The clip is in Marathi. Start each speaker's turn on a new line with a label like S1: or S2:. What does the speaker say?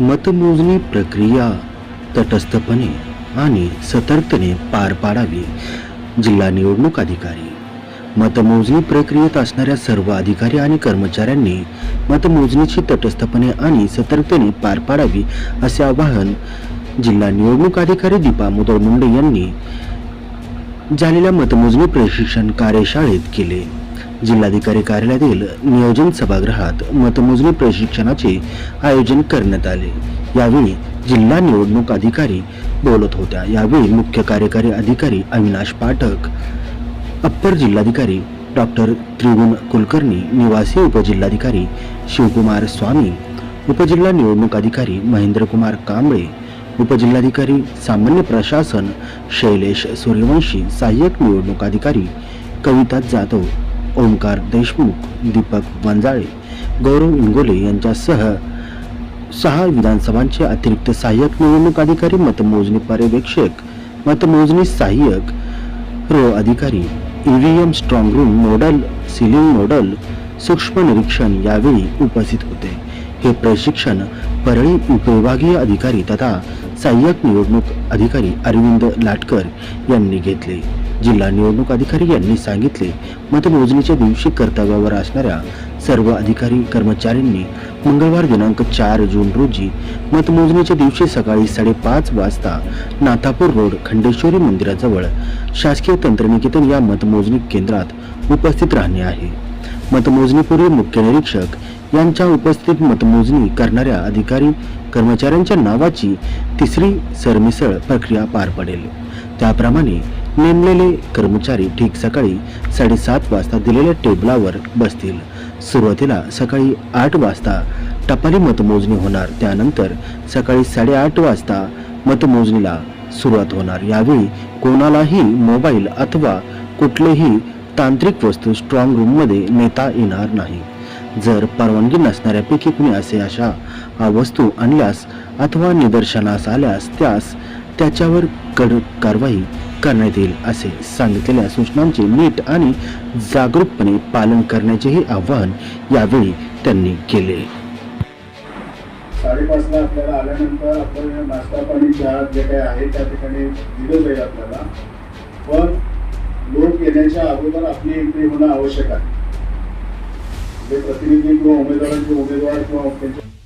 S1: मतमोजणी प्रक्रिया तटस्थपणे आणि सतर्कतेने पार पाडावी. जिल्हा निवडणूक अधिकारी. मतमोजणी प्रक्रियेत असणाऱ्या सर्व अधिकारी आणि कर्मचाऱ्यांनी मतमोजणीची तटस्थपणे आणि सतर्कतेने पार पाडावी असे आवाहन जिल्हा निवडणूक अधिकारी दीपा मुदळ मुंडे यांनी झालेल्या मतमोजणी प्रशिक्षण कार्यशाळेत केले. जिल्हाधिकारी कार्यालयातील नियोजन सभागृहात मतमोजणी प्रशिक्षणाचे आयोजन करण्यात आले. यावेळी जिल्हा निवडणूक अधिकारी बोलत होत्या. यावेळी मुख्य कार्यकारी अधिकारी अविनाश पाठक अप्पर जिल्हाधिकारी डॉक्टर त्रिगुण कुलकर्णी निवासी उपजिल्हाधिकारी शिवकुमार स्वामी उपजिल्हा निवडणूक अधिकारी महेंद्रकुमार कांबळे उपजिल्हाधिकारी सामान्य प्रशासन शैलेश सूर्यवंशी सहाय्यक निवडणूक अधिकारी कविता जाधव ओंकार देशमुख दीपक वंजाळे गौरव इंगोले यांच्यासह सहा विधानसभांचे अतिरिक्त सहाय्यक निवडणूक अधिकारी मतमोजणी पर्यवेक्षक मतमोजणी सहाय्यक रो अधिकारी EVM strong room nodal sealing nodal सूक्ष्म निरीक्षण यावेळी उपस्थित होते. हे प्रशिक्षण परळी उपविभागीय अधिकारी तथा सहाय्यक निवडणूक अधिकारी अरविंद लाटकर यांनी घेतले. जिल्हा निवडणूक अधिकारी यांनी सांगितले मतमोजणीच्या दिवशी कर्तव्यावर असणाऱ्या सर्व अधिकारी कर्मचाऱ्यांनी मंगळवार दिनांक चार जून रोजी मतमोजणीच्या दिवशी सकाळी साडेपाच वाजता नाथापूर रोड खंडेश्वरी मंदिराजवळ शासकीय तंत्रनिकेतन या मतमोजणी केंद्रात उपस्थित राहणे आहे. मतमोजणीपूर्वी मुख्य निरीक्षक यांच्या उपस्थित मतमोजणी करणाऱ्या अधिकारी कर्मचाऱ्यांच्या नावाची तिसरी सरमिसळ प्रक्रिया पार पडेल. त्याप्रमाणे नेमलेले कर्मचारी ठीक सकाळी साडेसात वाजता दिलेल्या टेबलावर बसतील. सुरुवातीला सकाळी आठ वाजता टपाली मतमोजणी होणार. त्यानंतर सकाळी साडेआठ वाजता मतमोजणीला सुरुवात होणार. यावेळी कोणालाही मोबाईल अथवा कुठलेही तांत्रिक वस्तू स्ट्रॉंग रूममध्ये नेता येणार नाही. जर परवानगी नसणाऱ्यापैकी कुणी असे अशा वस्तू आणल्यास अथवा निदर्शनास आल्यास त्यास त्याच्यावर कडक कारवाई करण्यात येईल असे सांगितलेल्या सूचनांचे नीट आणि जागरूकपणे पालन करण्याचेही आवाहन यावेळी त्यांनी केले.
S2: साडेपाचला आपल्याला आल्यानंतर आपण नाश्ता पाणी चहा जे काही आहे त्या ठिकाणी दिलं जाईल आपल्याला. पण लोक येण्याच्या अगोदर आपली एंट्री होणं आवश्यक आहे. जे प्रतिनिधी किंवा उमेदवारांचे उमेदवार किंवा त्यांच्या